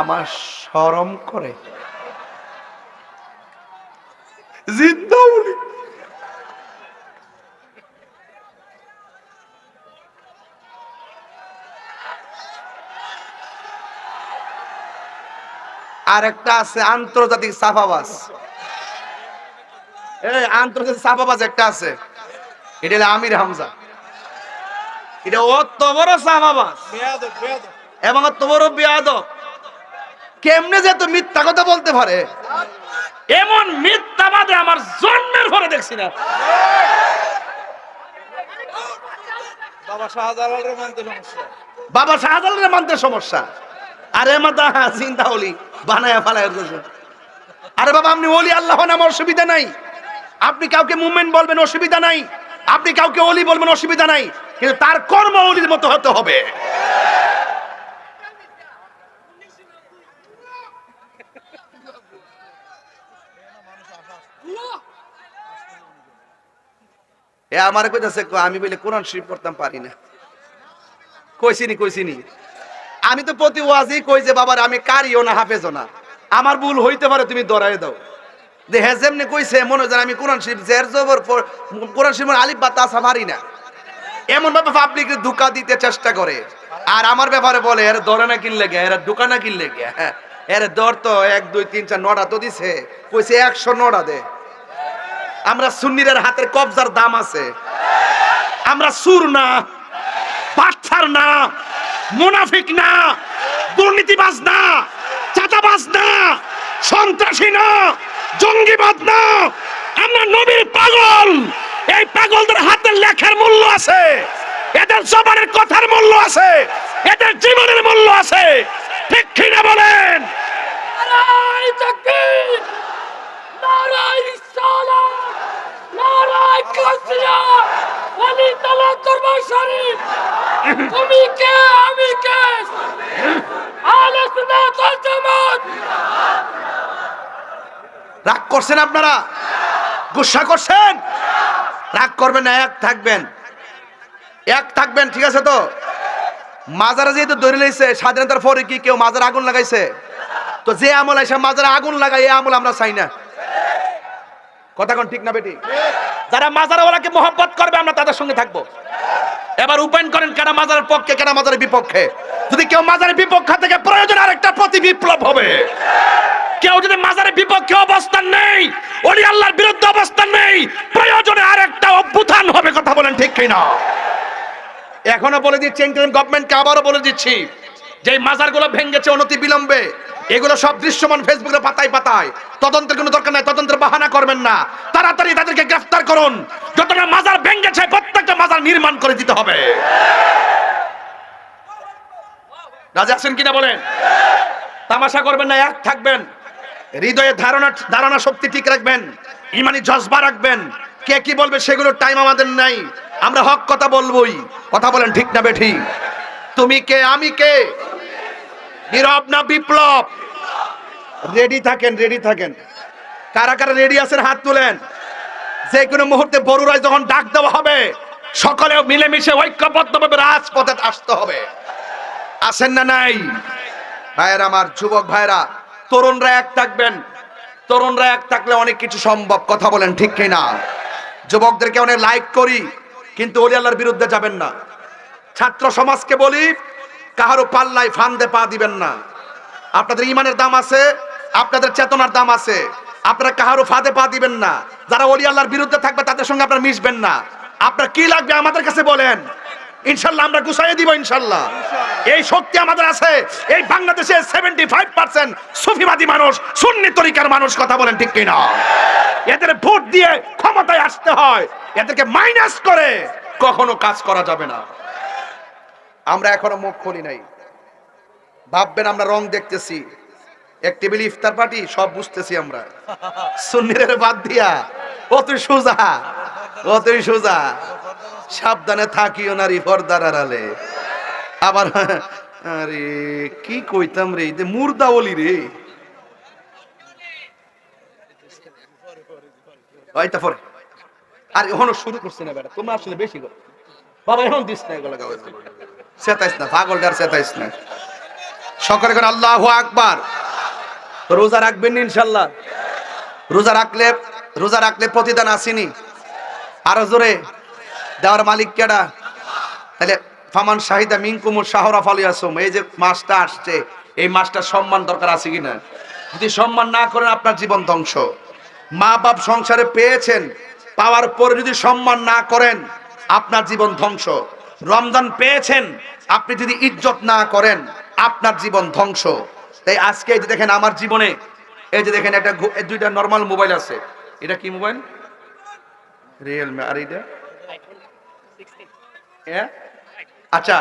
আমার শরম করে। জিন্দা আর একটা আছে আন্তর্জাতিক সাফাবাস এই আন্তর্জাতিক সাফাবাস একটা আছে। এটা হলো আমির হামজা। এটা অত বড় সাফাবাস এবং অত বড় বিয়াদব। কেমনে যে তো মিথ্যা কথা বলতে পারে? এমন মিথ্যাবাদে আমার জন্মের পরে দেখছি না। বাবা শাহজালালের মানতে সমস্যা। বাবা শাহজালালের মানতে সমস্যা। আরে মাদা চিন্তা হলি বানায় ফালায় আরে বাবা আপনি ওলি আল্লাহ নাম অসুবিধা নাই। আপনি কাউকে মুভমেন্ট বলবেন অসুবিধা নাই। আপনি কাউকে অলি বলবেন অসুবিধা নাই। কিন্তু তার কর্ম অলির মতো হতে হবে। এ আমার কইতাছে আমি বলে কোরআন শরীফ পড়তাম, পারি না। কইছিনি কইছিনি। আমি তো প্রতি ওয়াজই কই যে, বাবার, আমি কারিও না, হাফেজও না। আমার ভুল হইতে পারে, তুমি দরাই দাও। যে যেমনি কইছে, মনে হয় আমি কোরআন শরীফ জের জবর কোরআন শরীফের আলিফ বা তাসা পারি না। এমন ভাবে পাবলিক ধোকা দিতে চেষ্টা করে। আর আমার ব্যাপারে বলে, এর ধরে না কিনলে গে, এরা দোকান না কিনলে গে। হ্যাঁ এর দর তো, এক, দুই, তিন, চার, নটা তো দিছে। কইছে, একশো নটা দে। আমরা সুন্নিরের হাতের কবজার দাম আছে। আমরা সুর না বাচ্চার না, মুনাফিক না, দুর্নীতিবাজ না, চাঁদাবাজ না, সন্ত্রাসী না, জঙ্গিবাদ না। আমরা নবীর পাগল। এই পাগলদের হাতে লেখার মূল্য আছে। এদের জবানের কথার মূল্য আছে। এদের জীবনের মূল্য আছে। ঠিক কিনা বলেন? নারায় তাকবীর রিসালাত রাগ করছেন আপনারা? গুসা করছেন? রাগ করবেন না, এক থাকবেন। এক থাকবেন, ঠিক আছে তো? মাজারে যেহেতু ধরে লইছে, স্বাধীনতার পরে কি কেউ মাজার আগুন লাগাইছে? তো যে আমল এসে মাজারে আগুন লাগাই এই আমল আমরা চাই না। কথা কোন ঠিক না বেটি? যারা মাজারওয়ালাকে মহব্বত করবে, আমরা তাদের সঙ্গে থাকব। এবার উপায়ন করেন কেন মাজারের পক্ষে, কেন মাজারের বিপক্ষে? যদি কেউ মাজারের বিপক্ষে থেকে প্রয়োজন, আরেকটা প্রতি বিপ্লব হবে। কেউ যদি মাজারের বিপক্ষে অবস্থান নেই, ওলি আল্লাহর বিরুদ্ধে অবস্থান নেই, প্রয়োজনে আরেকটা অভ্যুত্থান হবে, কথা বলেন ঠিক কিনা? এখনও বলে দিচ্ছি ইন্টারিম গভর্নমেন্টকে আবারও বলে দিচ্ছি যে মাজারগুলো ভেঙেছে অনতি বিলম্বে এগুলো সব দৃশ্যমান ফেসবুকের পাতায় পাতায়। তদন্তের কোনো দরকার নাই, তদন্তের বাহানা করবেন না। তাড়াতাড়ি তাদেরকে গ্রেফতার করুন। যতটা মাজার ভেঙেছে, প্রত্যেকটা মাজার নির্মাণ করে দিতে হবে। রাজা আছেন কিনা বলেন? তামাশা করবেন না, এক থাকবেন। হৃদয়ে ধারণা ধারণা শক্তি ঠিক রাখবেন। ইমানি জজবা রাখবেন। কে কি বলবে সেগুলোর টাইম আমাদের নাই। আমরা হক কথা বলবোই। কথা বলেন ঠিক না বেঠি। তুমি কে, আমি কে? নীরব না বিপ্লব? রেডি থাকেন রেডি থাকেন। কারা কারা রেডি আছেন, হাত তুলেন। যে কোনো মুহূর্তে বড়ুরায় যখন ডাক দেওয়া হবে সকলে মিলেমিশে ঐক্যবদ্ধভাবে রাজপথে আসতে হবে। আসেন না নাই? ভাইয়েরা আমার যুবক ভাইরা তরুণরা এক থাকবেন। তরুণরা এক থাকলে অনেক কিছু সম্ভব, কথা বলেন ঠিক কিনা? যুবকদেরকে অনেক লাইক করি, কিন্তু ওলি আল্লাহর বিরুদ্ধে যাবেন না। ছাত্র সমাজকে বলি কাহারও পাল্লায় ফান্দে পা দিবেন না। আপনাদের ইমানের দাম আছে, আপনাদের চেতনার দাম আছে। আপনারা কাহারও ফাঁদে পা দিবেন না। যারা ওলি আল্লাহর বিরুদ্ধে থাকবে, তাদের সঙ্গে আপনারা মিশবেন না। আপনার কি লাগবে আমাদের কাছে বলেন? ইনশাল্লাহ আমরা গুছাইয়ে দিব, ইনশাল্লাহ। এই শক্তি আমাদের আছে। এই বাংলাদেশে সেভেন্টি ফাইভ পার্সেন্ট সুফিবাদী মানুষ, সুন্নি তরিকার মানুষ, কথা বলেন ঠিক কিনা? এদের ভোট দিয়ে ক্ষমতায় আসতে হয়। এদেরকে মাইনাস করে কখনো কাজ করা যাবে না। আমরা এখনও মুখ খুলি নাই। ভাববেন আমরা রং দেখতেছি। এক টেবিল ইফতার পার্টি, সব বুঝতেছি আমরা। সুন্নিরের বাদ দিয়া অতই সোজা অতই সোজা। সাবধানে থাকিও নারী পর্দার আড়ালে। আবার, আরে, কি কইতাম রে যে মুর্দা বলি রে। ওইটা পরে। আর, এখনও শুরু করছে না বেটা, তোমরা আসলে বেশি বাবা, এখন দিস না এগুলো সেতাইস না পাগলটার সেতাইস না। সকলে করে আল্লাহ আকবার। রোজা রাখবেন ইনশাল্লাহ রোজা রাখলে রোজা রাখলে প্রতিদান আসেনি। আরও জোরে, দেওয়ার মালিক কেডা? তাহলে ফামান শাহিদা মিনকুমু শাহরা ফালিয়াসুম। এই যে মাসটা আসছে, এই মাসটা সম্মান দরকার আছে কিনা? যদি সম্মান না করেন, আপনার জীবন ধ্বংস। মা বাপ সংসারে পেয়েছেন, পাওয়ার পরে যদি সম্মান না করেন, আপনার জীবন ধ্বংস। রমজান পেয়েছেন, আপনি যদি ইজ্জত না করেন, আপনার জীবন ধ্বংস। তাই আজকে এই যে দেখেন আমার জীবনে, এই যে দেখেন একটা দুইটা নর্মাল মোবাইল আছে। এটা কি মোবাইল রিয়েলমি আর হ্যাঁ আচ্ছা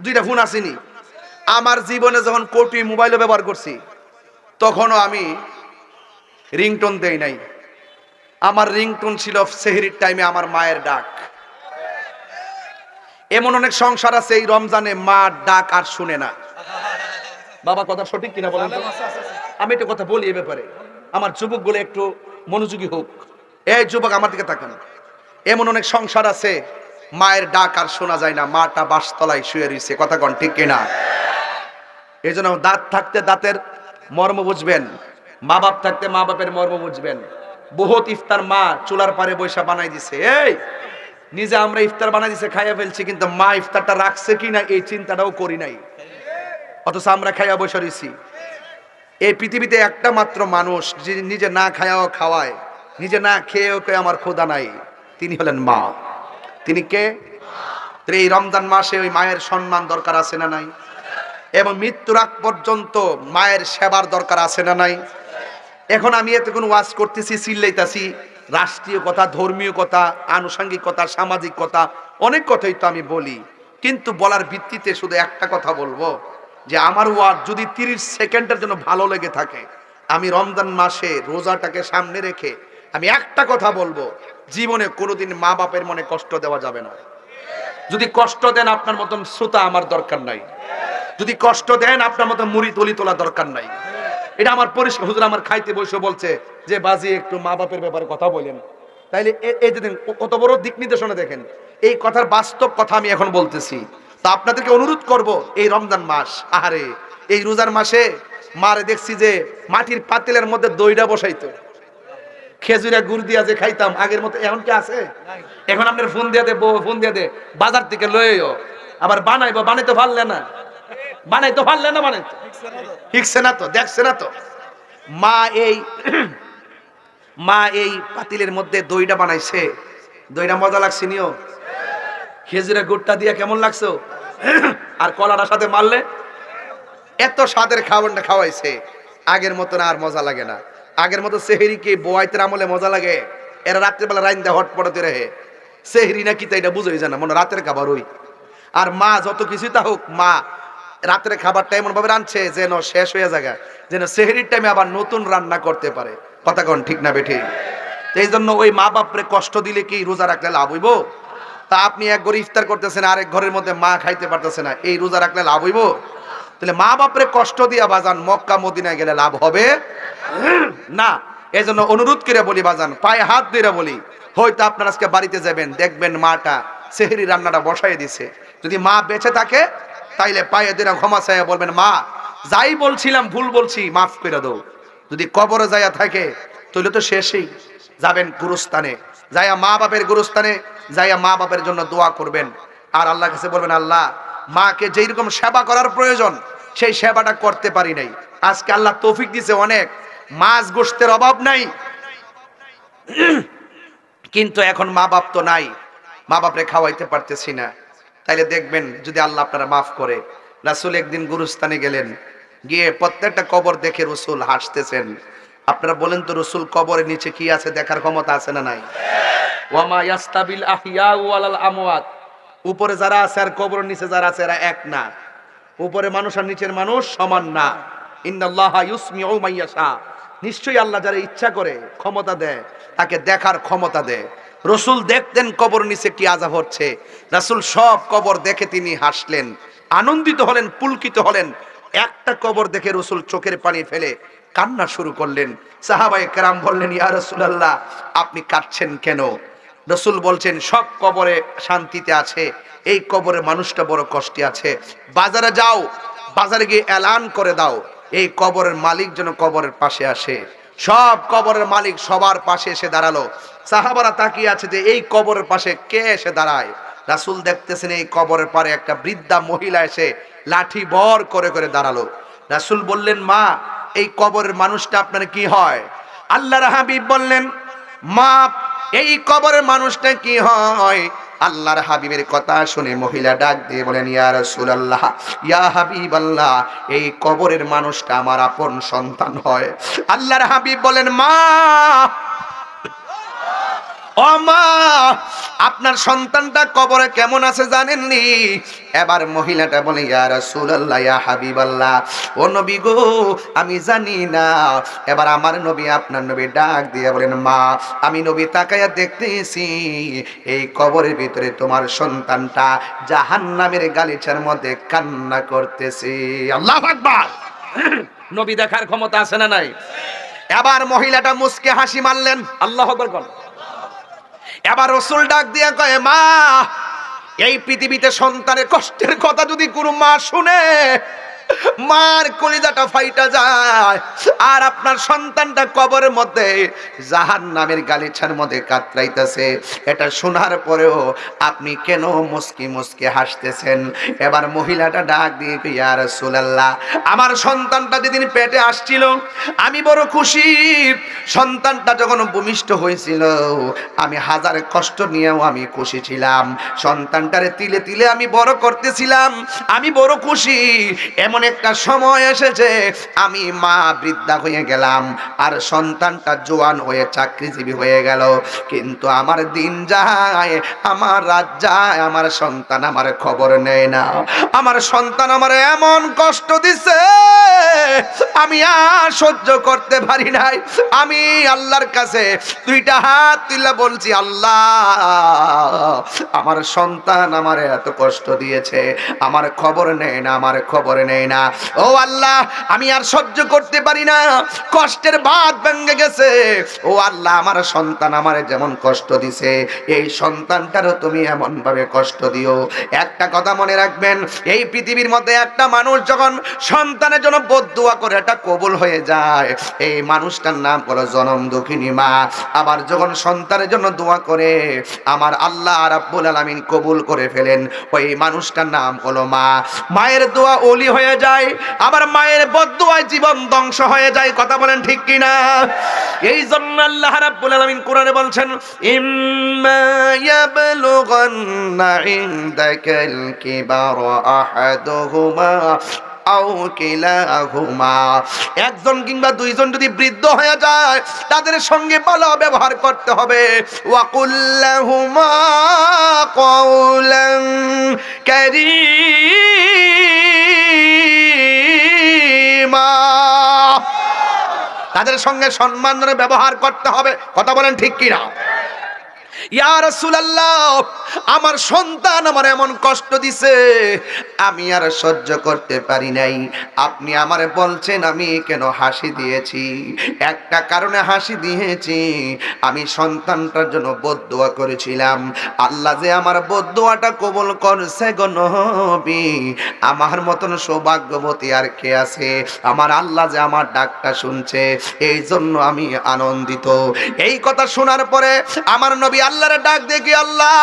দুইটা ফোন আসেনি। আমার জীবনে যখন কোটি মোবাইলও ব্যবহার করছি, তখনও আমি রিংটোন দেই নাই। আমার রিংটোন ছিল সেহরির টাইমে আমার মায়ের ডাক। এমন অনেক সংসার আছে, এই রমজানে মা ডাক আর শুনে না। বাবা, কথা সঠিক কিনা বলেন আমি একটা কথা বলি এ ব্যাপারে। আমার যুবক যুবকগুলো একটু মনোযোগী হোক। এই যুবক আমার দিকে তাকান। এমন অনেক সংসার আছে, মায়ের ডাক আর শোনা যায় না, মাটা বাসতলায় শুয়ে রয়েছে, কথা কন ঠিক কিনা? এই জন্য দাঁত থাকতে দাঁতের মর্ম বুঝবেন, মা বাপ থাকতে মা বাপের মর্ম বুঝবেন। বহুত ইফতার মা চুলার পারে বৈশা বানাই দিছে। এই নিজে আমরা ইফতার বানাই দিছে, খাইয়া ফেলছি, কিন্তু মা ইফতারটা রাখছে কি না, এই চিন্তাটাও করি নাই। অথচ আমরা খাইয়া বসে রয়েছি এই পৃথিবীতে একটা মাত্র মানুষ, যে নিজে না খায়াও খাওয়ায়, নিজে না খেয়েও কে আমার খোদা নাই, তিনি হলেন মা। তিনি কে? এই রমজান মাসে ওই মায়ের সম্মান দরকার আছে না নাই? এবং মৃত্যুর আগ পর্যন্ত মায়ের সেবার দরকার আছে না নাই? এখন আমি এতক্ষণ ওয়াজ করতেছি, চিল্লাইতাছি রাষ্ট্রীয় কথা, ধর্মীয় কথা, আনুষঙ্গিক কথা, সামাজিক কথা, অনেক কথাই তো আমি বলি। কিন্তু বলার ভিত্তিতে শুধু একটা কথা বলব, যে আমার ওয়াজ যদি তিরিশ সেকেন্ডের জন্য ভালো লেগে থাকে, আমি রমজান মাসে রোজাটাকে সামনে রেখে আমি একটা কথা বলব, জীবনে কোনোদিন মা বাপের মনে কষ্ট দেওয়া যাবে না। যদি কষ্ট দেন আপনার মতন শ্রোতা আমার দরকার নাই। যদি কষ্ট দেন আপনার মতো মুড়ি তলি তোলা দরকার নাই। এটা আমার পরিষ্কার হুজুর আমার খাইতে বসে বলছে যে বাজি একটু মা বাপের ব্যাপারে কথা বলেন। তাইলে এই যে দেখেন, ক- কত বড় দিক নির্দেশনা দেখেন। এই কথার বাস্তব কথা আমি এখন বলতেছি। তা আপনাদেরকে অনুরোধ করব এই রমজান মাস আহারে এই রোজার মাসে মারে দেখছি যে মাটির পাতিলের মধ্যে দইটা বসাইতো। খেজুরে গুড় দিয়া যে খাইতাম আগের মতো এখন কি আছে? এখন আপনার ফোন দিয়ে দে ফোন দিয়ে দে বাজার থেকে লইও আবার বানাইবো বানাইতে পারলে না। বানাইতে পারলে না বানাইতে। শিখছে না তো, দেখছে না তো। মা এই মা এই পাতিলের মধ্যে দইটা বানাইছে। দইটা মজা লাগছে নিও। খেজুরে গুড়টা দিয়ে কেমন লাগছো? আর কলাটার সাথে মারলে? এত স্বাদের খাবারটা খাওয়াইছে। আগের মতন আর মজা লাগে না। আগের মতো সেহেরিকে বোয়াইতের আমলে মজা লাগে। এরা রাত্রেবেলা রাইন দেয় হট পড়াতে রেহে। সেহেরি না কি তা এটা বুঝোই জানা, মনে রাতের খাবার ওই। আর মা যত কিছু তা হোক, মা রাতের খাবারটা এমন ভাবে রাঁধছে যেন শেষ হয়ে যায় যেন সেহেরির টাইমে আবার নতুন রান্না করতে পারে। কথা কন ঠিক না বেঠি? এই জন্য ওই মা বাপরে কষ্ট দিলে কি রোজা রাখলে লাভ হইব? তা আপনি এক ঘরে ইফতার করতেছেন, আরেক ঘরের মধ্যে মা খাইতে পারতেছে না, এই রোজা রাখলে লাভ হইব? তাহলে মা বাপরে কষ্ট দিয়া বাজান, মক্কা, মদিনায় গেলে লাভ হবে? না এই জন্য অনুরোধ করে বলি বাজান, পায়ে হাত দিয়ে বলি, হয়তো আপনার আজকে বাড়িতে যাবেন, দেখবেন মাটা সেহেরি রান্নাটা বসাই দিছে। যদি মা বেঁচে থাকে তাইলে পায়ে দিয়ে ক্ষমা চাইয়া বলবেন, মা, যাই বলছিলাম ভুল বলছি, মাফ করে দাও। যদি কবরে যাইয়া থাকে তাহলে তো শেষই যাবেন গুরুস্থানে। যাইয়া মা বাপের গুরুস্থানে, যাইয়া মা বাপের জন্য দোয়া করবেন। আর আল্লাহ কাছে বলবেন, আল্লাহ, মাকে যেই রকম সেবা করার প্রয়োজন, সেই সেবাটা করতে পারি নাই। আজকে আল্লাহ তৌফিক দিছে অনেক। মাছ গোষ্ঠের অভাব নাই। কিন্তু এখন মা বাপ তো নাই। মা বাপরে খাওয়াইতে পারতেছি না। তাইলে দেখবেন যদি আল্লাহ আপনারা মাফ করে। রাসুল একদিন গুরুস্থানে গেলেন গিয়ে প্রত্যেকটা কবর দেখে রসুল হাসতেছেন। আপনারা বলেন তো রসুল কবরের নিচে কি আছে দেখার ক্ষমতা আছে না নাই? ওয়ামা ইয়াস্তাবিল আহিয়া ওয়ালাল আমওয়াত। উপরে যারা আছে আর কবরের নিচে যারা আছে এরা এক না। উপরে মানুষ আর নিচের মানুষ সমান না। ইন্নাল্লাহা ইউসমিউ মাইয়াশা। নিশ্চয়ই আল্লাহ যারা ইচ্ছা করে ক্ষমতা দেয় তাকে দেখার ক্ষমতা দেয়। রসুল দেখতেন কবর নিচে কি আজাব হচ্ছে। রাসূল সব কবর দেখে তিনি হাসলেন, আনন্দিত হলেন, পুলকিত হলেন। একটা কবর দেখে রসুল চোখের পানি ফেলে কান্না শুরু করলেন। সাহাবাই কেরাম বললেন, ইয়া রাসূলুল্লাহ, আপনি কাঁদছেন কেন? রসুল বলছেন, সব কবরে শান্তিতে আছে, এই কবরে মানুষটা বড় কষ্টে আছে। বাজারে যাও, বাজারে গিয়ে এলান করে দাও, এই কবরের মালিক যেন কবরের পাশে আসে। সব কবরের মালিক সবার পাশে এসে দাঁড়াল। সাহাবারা তাকিয়ে আছে যে এই কবরের পাশে কে এসে দাঁড়ায়? রাসূল দেখতেছেন এই কবরের পারে একটা বৃদ্ধা মহিলা এসে লাঠি বর করে করে দাঁড়াল। রাসূল বললেন, মা, এই কবরের মানুষটা আপনার কি হয়? আল্লাহর হাবিব বললেন, মা, এই কবরের মানুষটা কি হয়? আল্লাহর হাবিবের কথা শুনে মহিলা ডাক দিয়ে বলেন, ইয়া রাসূলুল্লাহ, ইয়া হাবিব আল্লাহ এই কবরের মানুষটা আমার আপন সন্তান হয়। আল্লাহর হাবিব বলেন, মা ও মা আপনার সন্তানটা কবরে কেমন আছে জানেননি? এবার মহিলাটা বলে ইয়া রাসূলুল্লাহ ইয়া হাবিবাল্লাহ। ও নবী গো আমি জানি না। এবার আমার নবী আপনার নবী ডাক দিয়ে বলেন মা আমি নবী তাকায়া দেখতেছি এই কবরের ভিতরে তোমার সন্তানটা জাহান্নামের গালিচার মধ্যে কান্না করতেছে। আল্লাহ আকবার। নবী দেখার ক্ষমতা আছে না নাই? এবার মহিলাটা মুসকে হাসি মারলেন। আল্লাহ আকবার এবার রসুল ডাক দিয়া কয়ে, মা, এই পৃথিবীতে সন্তানের কষ্টের কথা যদি কোনো মা শুনে মার কলিজাটা ফাইটা যায়। আর আপনার সন্তানটা কবরের মধ্যে জাহান নামের গালিছার মধ্যে কাতরাইতেছে। এটা শোনার পরেও আপনি কেন মুস্কি মুস্কি হাসতেছেন? এবার মহিলাটা ডাক দিয়ে কই, ইয়া রাসূলুল্লাহ আমার সন্তানটা যেদিন পেটে আসছিল আমি বড় খুশি। সন্তানটা যখন ভূমিষ্ঠ হয়েছিল আমি হাজার কষ্ট নিয়েও আমি খুশি ছিলাম। সন্তানটারে তিলে তিলে আমি বড় করতেছিলাম। আমি বড় খুশি। এমন একটা সময় এসেছে, আমি মা বৃদ্ধা হয়ে গেলাম, আর সন্তানটা জোয়ান হয়ে চাকরিজীবী হয়ে গেল। কিন্তু আমার দিন যায়, আমার রাত যায়, আমার সন্তান আমার খবর নেয় না। আমার সন্তান আমার এমন কষ্ট দিছে, আমি আর সহ্য করতে পারি নাই। আমি আল্লাহর কাছে দুইটা হাত তুলে বলছি, আল্লাহ, আমার সন্তান আমার এত কষ্ট দিয়েছে, আমার খবর নেয় না, আমার খবর নেই না। ও আল্লাহ, আমি আর সহ্য করতে পারি না। কষ্টের বাদ ভেঙে গেছে। ও আল্লাহ, আমার সন্তান আমার যেমন কষ্ট দিছে, এই সন্তানটারও তুমি এমন ভাবে কষ্ট দিও। একটা কথা মনে রাখবেন, এই পৃথিবীর মধ্যে একটা মানুষ যখন সন্তানের জন্য বদুয়া করে, এটা কবুল হয়ে যায়। এই মানুষটার নাম হলো জনম দুঃখিনী মা। আবার যখন সন্তানের জন্য দোয়া করে, আমার আল্লাহ রাব্বুল আলামিন কবুল করে ফেলেন। ওই মানুষটার নাম হলো মা। মায়ের দোয়া ওলি হয়ে হয়ে যায় আমার মায়ের বদুয়ায় জীবন ধ্বংস হয়ে যায়, কথা বলেন ঠিক কিনা? এই জন্য আল্লাহ রাব্বুল আলামিন কোরআনে বলছেন একজন কিংবা দুইজন যদি বৃদ্ধ হয়ে যায়, তাদের সঙ্গে ভালো ব্যবহার করতে হবে। ওয়াকুল্লাহুমা কও তাদের সঙ্গে সম্মানের ব্যবহার করতে হবে। কথা বলেন ঠিক কিনা? আমার সন্তান আমার এমন কষ্ট দিছে, আমি আর সহ্য করতে পারি নাই। আপনি আমারে বলছেন, আমি কেন হাসি দিয়েছি? একটা কারণে হাসি দিয়েছি, আমি সন্তানটার জন্য বদদোয়া করেছিলাম। আল্লাহ যে আমার বদদোয়াটা কবল করছে গো নবী, আমার মতন সৌভাগ্যবতী আর কে আছে? আমার আল্লাহ যে আমার ডাকটা শুনছে এই জন্য আমি আনন্দিত। এই কথা শোনার পরে আমার নবী আল্লাহর ডাক দেখি আল্লাহ?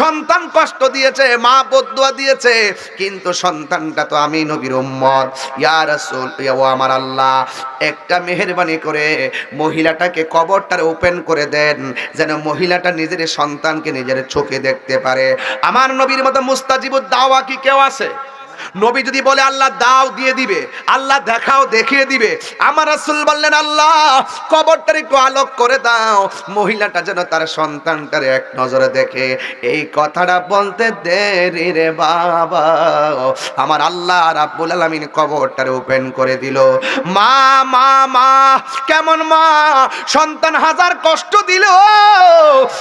সন্তান কষ্ট দিয়েছে, মা বদুয়া দিয়েছে, কিন্তু সন্তানটা তো আমি নবীর উম্মত। ইয়া রাসূল ও আমার আল্লাহ, একটা মেহেরবানি করে মহিলাটাকে কবরটার ওপেন করে দেন, যেন মহিলাটা নিজের সন্তানকে নিজের চোখে দেখতে পারে। আমার নবীর মতো মুস্তাজিবুদ দাওয়া কি কেউ আছে? নবী যদি বলে, আল্লাহ দাও, দিয়ে দিবে। আল্লাহ দেখাও, দেখিয়ে দিবে। আমার রাসূল বললেন, আল্লাহ, কবরটার একটু আলোক করে দাও। মহিলাটা যেন তার সন্তানটার এক নজরে দেখে। এই কথাটা বলতে দেরি রে বাবা। আমার আল্লাহ রাব্বুল আলামিন কবরটার ওপেন করে দিল। মা মা মা, কেমন মা? সন্তান হাজার কষ্ট দিল।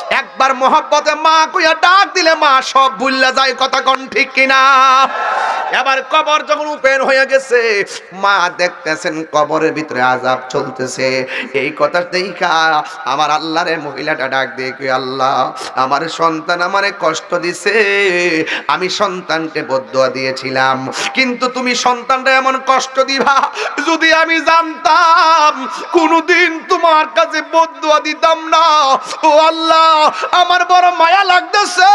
একবার মহব্বতে মা কইয়া ডাক দিলে মা সব ভুললা যায়, কথা কোন ঠিক কিনা? এবার কবর যখন উপেন হয়ে গেছে, মা দেখতেছেন কবরের ভিতরে আজাব চলতেছে। এই কথা দেখা আমার আল্লাহরে মহিলাটা ডাক দিয়ে আল্লাহ, আমার সন্তান আমারে কষ্ট দিছে। আমি সন্তানকে বদুয়া দিয়েছিলাম, কিন্তু তুমি সন্তানটা এমন কষ্ট দিবা যদি আমি জানতাম। কোনদিন তোমার কাছে বদুয়া দিতাম না। ও আল্লাহ, আমার বড় মায়া লাগতেছে।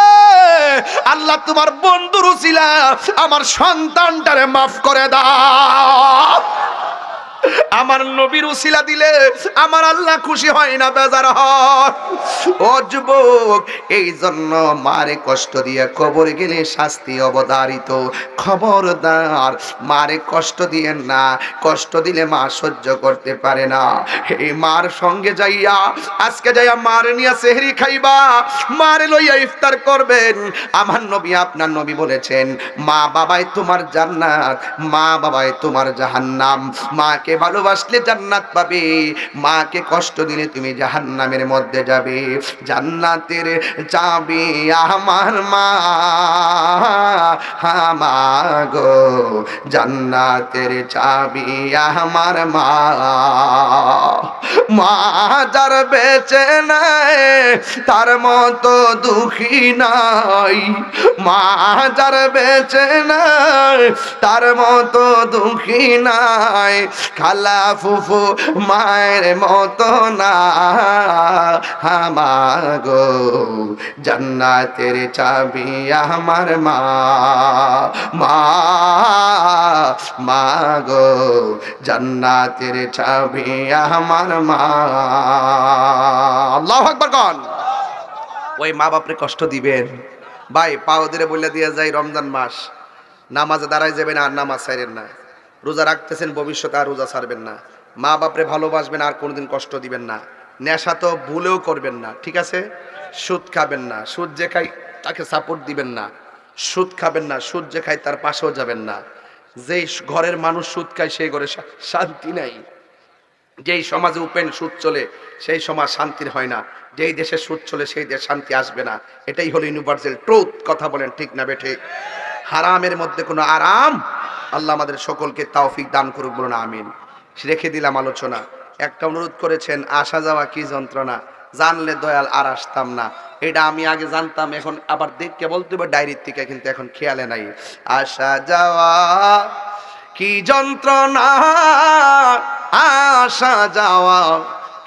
আল্লাহ তোমার বন্ধুর ছিলা, আমার সন্তানটারে মাফ করে দাও। আমার নবীর উসিলা দিলে আমার আল্লাহ খুশি হয় না, বেজার হয় ও যুবক, এই জন্য মারে কষ্ট দিয়ে কবর গেলে শাস্তি অবধারিত। খবরদার, মারে কষ্ট দিয়েন না, কষ্ট দিলে মা সহ্য করতে পারে না। এই মার সঙ্গে যাইয়া, আজকে যাইয়া মার নিয়ে সেহরি খাইবা, মারে লইয়া ইফতার করবেন। আমার নবী, আপনার নবী বলেছেন, মা বাবাই তোমার জান্নাত, মা বাবাই তোমার জাহান্নাম, মাকে ভালোবাসলে জান্নাত পাবে। মাকে কষ্ট দিলে তুমি জাহান্নামের মধ্যে যাবে। জান্নাতের চাবি আমার মা। গো, জান্নাতের চাবি আমার মা। মা যার বেঁচে নাই, তার মতো দুঃখী নাই। মা যার বেঁচে নাই, তার মতো দুঃখী নাই। খালা ফুফু মায়ের মতো না। গো জান্নাতের চাবি আমার মা। মা মা গো জান্নাতের চাবি আমার মা। আল্লাহু কন। ওই মা বাপরে কষ্ট দিবেন। ভাই পাও দিলে বলে দিয়ে যাই রমজান মাস। নামাজে দাঁড়ায় যাবেন আর নামাজ ছাড়েন না। রোজা রাখতেছেন, ভবিষ্যতে আর রোজা ছাড়বেন না। মা বাপরে ভালোবাসবেন, আর কোনোদিন কষ্ট দিবেন না। নেশা তো ভুলেও করবেন না, ঠিক আছে? সুদ খাবেন না, সুদ যে খাই তাকে সাপোর্ট দিবেন না। সুদ খাবেন না, সুদ যে খাই তার পাশেও যাবেন না। যেই ঘরের মানুষ সুদ খায়, সেই ঘরে শান্তি নাই। যেই সমাজে উপেন সুদ চলে, সেই সমাজ শান্তির হয় না। যেই দেশে সুদ চলে, সেই দেশ শান্তি আসবে না। এটাই হলো ইউনিভার্সাল ট্রুথ কথা বলেন ঠিক না বেঠে হারামের মধ্যে কোনো আরাম আল্লাহ আমাদের সকলকে তাওফিক দান করুক বলুন, আমিন। রেখে দিলাম আলোচনা। একটা অনুরোধ করেছেন, আসা যাওয়া কি যন্ত্রণা? জানলে দয়াল আর আসতাম না। এটা আমি আগে জানতাম, এখন আবার দেখকে বলতে হবে, ডায়েরির থেকে কিন্তু এখন খেয়ালে নাই। আসা যাওয়া কি যন্ত্রণা? আসা যাওয়া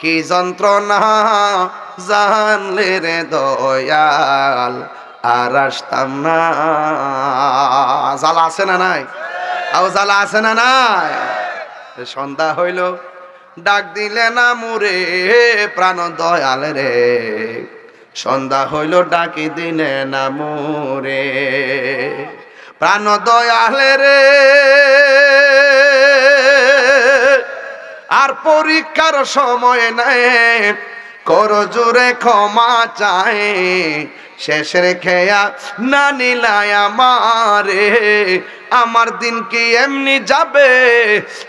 কি যন্ত্রণা? জানলে রে দয়াল আর আসতাম না। জ্বালা আছে না নাই? আও জ্বালা আছে না নাই? সন্ধ্যা হইল, ডাক দিলে না মুরে, প্রাণ দয়াল রে। সন্ধ্যা হইল, ডাকি দিলে না মুরে, প্রাণ দয়াল রে। আর পরীক্ষার সময় নাই কর জোরে ক্ষমা চায় শেষের খেয়া না নিলায় আমারে। আমার দিন কি এমনি যাবে?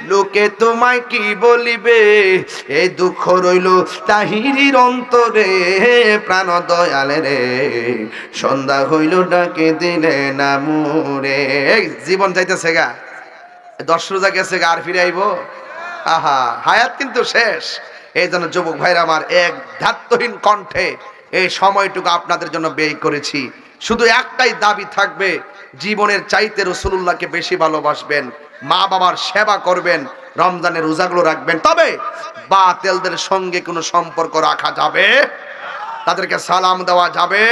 লোকে তোমায় কি বলিবে? এই দুঃখ রইল তাহিরির অন্তরে, প্রাণ দয়ালে রে। সন্ধ্যা হইল ডাকে দিলে না মুরে জীবন যাইতেছে গা। দশ রোজা গেছে গা, আর ফিরে আইব? আহা, হায়াত কিন্তু শেষ। এই জন্য যুবক ভাইরা আমার এক ধাত্তহীন কণ্ঠে এই সময়টুকু আপনাদের জন্য ব্যয় করেছি। শুধু একটাই দাবি থাকবে, জীবনের চাইতে রসুল্লাহকে বেশি ভালোবাসবেন মা বাবার সেবা করবেন, রমজানের রোজাগুলো রাখবেন। তবে বাতেলদের সঙ্গে কোনো সম্পর্ক রাখা যাবে? তাদেরকে সালাম দেওয়া যাবে?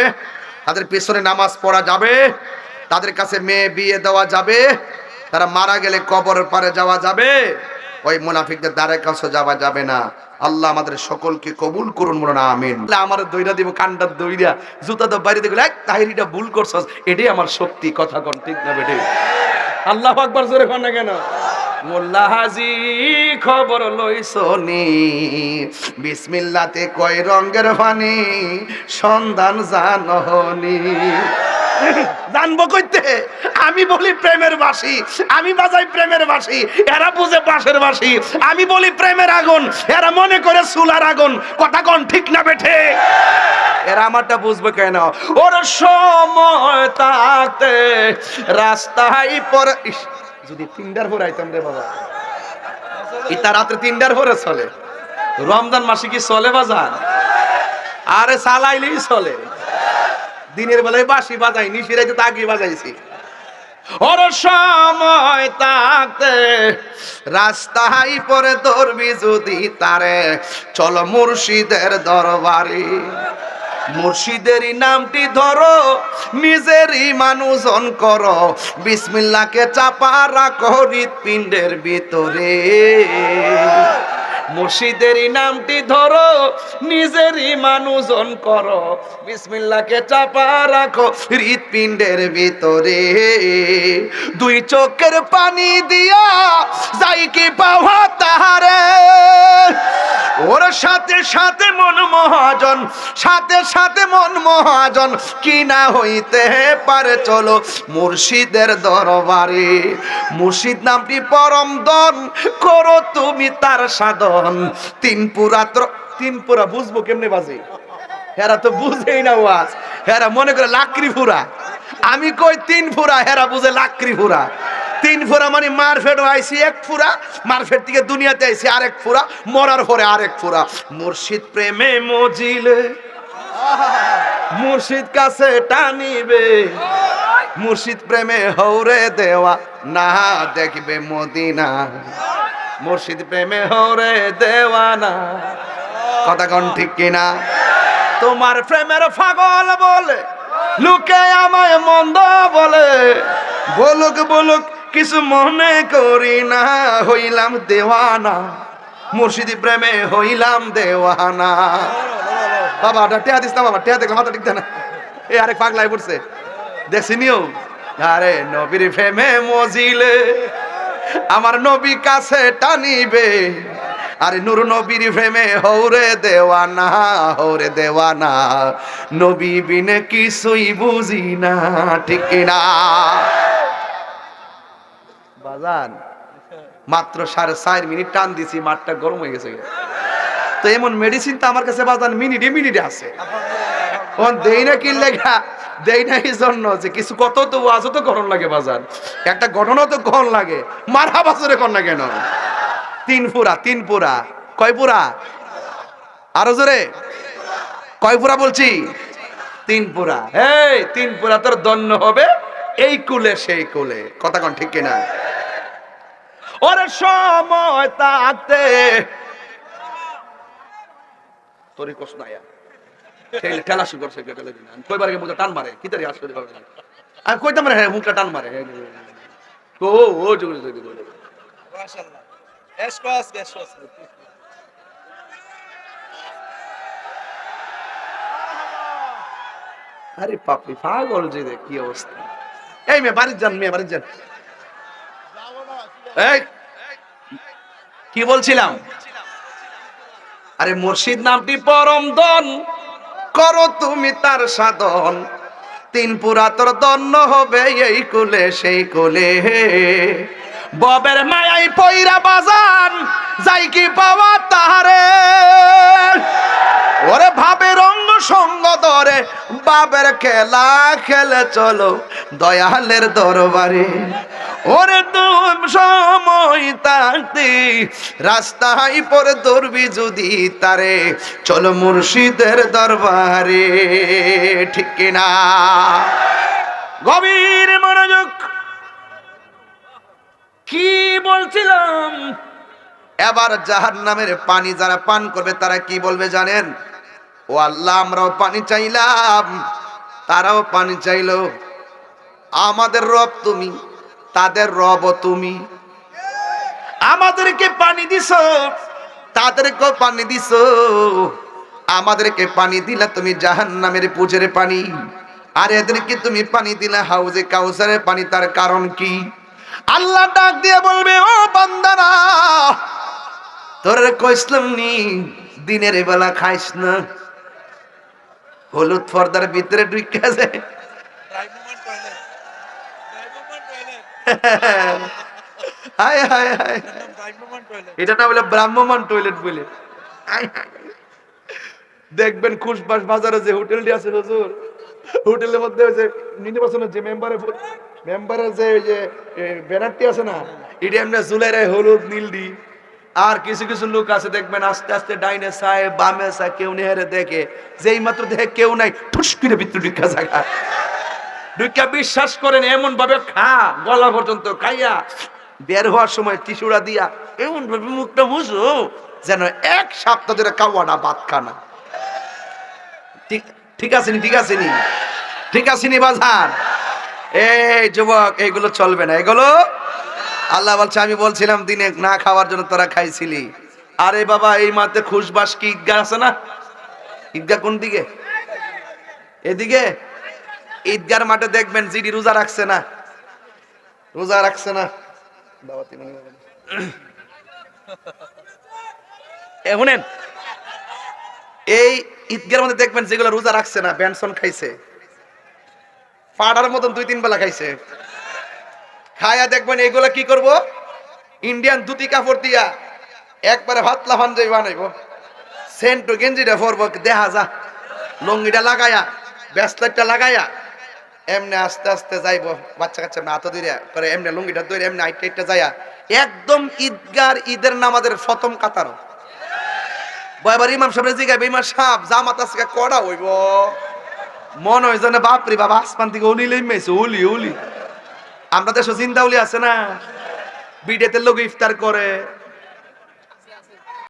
তাদের পেছনে নামাজ পড়া যাবে? তাদের কাছে মেয়ে বিয়ে দেওয়া যাবে? তারা মারা গেলে কবরের পারে যাওয়া যাবে? ওই মুনাফিকদের দ্বারের কাছে যাওয়া যাবে না। আল্লাহ আমাদের সকলকে কবুল করুন মনে না আমিন আমার দইরা দিব কান্ডার দইরা। জুতা তো বাইরে দেখলে, এক তাহিরিটা ভুল করছস। এটাই আমার সত্যি কথা কন, ঠিক না বেটে আল্লাহ আকবার, জোরে কন না কেন? মোল্লা হাজি, খবর লইছনি বিসমিল্লাতে কয় রঙ্গের পানি সন্ধান জানহনি জানব কইতে, আমি বলি প্রেমের বাসি, আমি বাজাই প্রেমের বাসি, এরা বুঝে বাঁশের বাসি। আমি বলি প্রেমের আগুন, এরা মনে করে চুলার আগুন। কথা কোন ঠিক না বেঠে? এরা আমারটা বুঝবে কেন? ওর সময় তাতে রাস্তায় পর যদি তিনটার পর আইতাম রে বাবা। ইতা রাত্রে তিনটার পরে চলে। রমজান মাসে কি চলে বাজার? আরে চালাইলেই চলে। দিনের বেলায় বাসি বাজাই নিশিরাইতে তাকি বাজাইছি। ওর সময় থাকতে রাস্তায় পরে ধরবি যদি তারে চলো মুর্শিদের দরবারে। মুর্শিদেরই নামটি ধরো নিজেরই মানুষজন করো বিসমিল্লাকে চাপা রাখো হৃৎপিণ্ডের ভিতরে। মুর্শিদেরই নামটি ধরো, নিজেরই মানুষজন করো। বিসমিল্লাকে চাপা রাখো, হৃৎপিণ্ডের ভিতরে। দুই চোখের পানি দিয়া যাই কি পাওয়া তাহারে। ওর সাথে সাথে মন মহাজন, সাথে সাথে মন মহাজন, কি না হইতে পারে চলো মুর্শিদের দরবারে। মুর্শিদ নামটি পরম দন করো তুমি তার সাধন। তিন পুরা তিন পুরা বুঝব কেমনে বাজে? হেরা তো বুঝেই না ওয়াজ। হেরা মনে করে লাকড়ি ফুরা। আমি কই তিন ফুরা, হেরা বুঝে লাকড়ি ফুরা। তিন ফুরা মানে মারফেট আইছি এক ফুরা মারফেট থেকে দুনিয়াতে আইসি, আরেক ফুরা, মরার পরে আরেক ফুরা। মুর্শিদ প্রেমে মজিলে, মুর্শিদ কাছে টানিবে, মুর্শিদ প্রেমে হৌরে দেওয়া না দেখবে মদিনা। মুর্শিদ প্রেমে হৌরে দেওয়া না। কথা কোন ঠিক কিনা? তোমার প্রেমের ফাগল বলে, লোকে আমায় মন্দ বলে, বলুক বলুক কিছু মনে করি না, হইলাম দেওয়ানা। মুর্শিদি প্রেমে হইলাম দেওয়ানা। বাবা টেয়া দিস না বাবা, টেয়া দেখলাম হাতে ঠিক না। এ, আরেক পাগলাই পড়ছে। দেখছি নিও আরে, নবীর প্রেমে মজিলে, আমার নবী কাছে টানিবে। আরে, নুর নবীর প্রেমে, হৌরে দেওয়ানা হৌরে দেওয়ানা। নবী বিনে কিছুই বুঝি না, ঠিক না বাজান। মাত্র সাড়ে চার মিনিট টান দিছি, মাঠটা গরম হয়ে গেছে। তো এমন মেডিসিন তো আমার কাছে বাজান মিনিটে মিনিটে আছে। দেই না কি লেখা দেই না এই জন্য যে কিছু কত তো আজও তো গরম লাগে একটা ঘটনা তো লাগে। মারা না কেন? তিন পুরা তিন পুরা। কয় পুরা? আরও জোরে? কয় পুরা বলছি? তিন পুরা। এই, তিন পুরা তোর দন্য হবে। এই কুলে, সেই কুলে। কথা কন ঠিক কিনা? ওরে সময় তাতে। তোরই কষ্ট নাই আর। ঠেলে ঠেলা শুরু করছে ঠেলে দিন আমি কইবার আগে মুখটা টান মারে? কি তারি আসলে পারবে না আমি কইতাম রে মুখটা টান মারে? ও ও জোরে জোরে জোরে মাশাআল্লাহ। এসপাস এসপাস আরে পাপড়ি পাগল যে কি অবস্থা। এই মেয়ে বাড়ির যান মেয়ে বাড়ির যান। এই কি বলছিলাম? আরে মুর্শিদ নামটি পরম দন করো তুমি তার সাধন। তিন পুরাতর দন্য হবে এই কুলে, সেই কুলে। ববের মায়াই পইরা বাজান, যাই কি পাওয়া তাহারে। ওরে ভাবের অঙ্গ সঙ্গ ধরে বাবের খেলা খেলে চলো দয়ালের দরবারে। ওরে তুম সময় থাকতে রাস্তায় পরে ধরবি যদি তারে, চলো মুর্শিদের দরবারে। ঠিক কিনা গভীর মনোযোগ। কি বলছিলাম? এবার জাহার নামের পানি যারা পান করবে তারা কি বলবে জানেন? ও আল্লাহ, আমরাও পানি চাইলাম, তারাও পানি চাইলো। আমাদের রব তুমি, তাদের রব তুমি। আমাদেরকে পানি দিছ, তাদেরকেও পানি দিছ। আমাদেরকে পানি দিলা তুমি জাহান নামের পুজের পানি। আর এদেরকে তুমি পানি দিলা হাউজে কাউসারের পানি, তার কারণ কি? আল্লাহ ডাক দিয়ে বলবে, ও বান্দারা, তোর কইসলাম নি, দিনের বেলা খাইস না। হলুদ পর্দার ভিতরে ঢুকে এটা না বলে ব্রাহ্মমান টয়লেট বলে। দেখবেন খুশবাস বাজারে যে হোটেলটি আছে হুজুর, হোটেলের মধ্যে ওই যে নির্বাচনের যে মেম্বারের মেম্বারের যে ব্যানারটি আছে না, এটা এমনি জুলাইরে হলুদ, নীল দি আর কিছু কিছু লোক আছে, দেখবেন আস্তে আস্তে ডাইনে চায় বামে চায় কেউ নেহারে দেখে। যেই মাত্র দেখে কেউ নাই, ঠুস করে ভিতরে ঢুকা জায়গা ঢুকা বিশ্বাস করেন এমন ভাবে খা, গলা পর্যন্ত খাইয়া বের হওয়ার সময় টিসুড়া দিয়া এমন ভাবে মুখটা বুঝো, যেন এক সপ্তাহ ধরে কাওয়াটা ভাত খানা ঠিক ঠিক আছে নি ঠিক আছে নি ঠিক আছে নি বাজার? এই যুবক, এইগুলো চলবে না। এগুলো আল্লাহ বলছে, আমি বলছিলাম, দিনে না খাওয়ার জন্য তোরা খাইছিলি। আরে বাবা, এই মাঠে খুশবাস কি ঈদগাহ আছে না? ঈদগাহ কোন দিকে? এদিকে? ঈদগার মাঠে দেখবেন জিডি রোজা রাখছে না। রোজা রাখছে না। শুনেন। এই ঈদগার মধ্যে দেখবেন যেগুলো রোজা রাখছে না, ব্যানসন খাইছে। পাড়ার মতন দুই তিন বেলা খাইছে। খায়া দেখবেন এগুলা কি করব? ইন্ডিয়ান ধুতি কাপড় দিয়া একবারে ভাত লাফান যাই বানাইব। সেন্ট গেঞ্জিটা পরব, দেখা যা লঙ্গিটা লাগায়া ব্যাসলেটটা লাগায়া, এমনি আস্তে আস্তে যাইব। বাচ্চা কাচ্চা হাতে ধরে করে এমনি লুঙ্গিটা ধরে এমনি আইটা আইটা যায়া একদম ঈদগার ঈদের নামাজের প্রথম কাতার এবার ইমাম সাহেব জিগাইবে, ইমাম সাহেব, জামাত আজকে কড়া হইব। মনে হয় যেন বাপরে বাবা আসমান থেকে উলি লেমেছে উলি উলি। আমরা দেশে জিন্দাউলি আছে না। বিডেতে লোক ইফতার করে।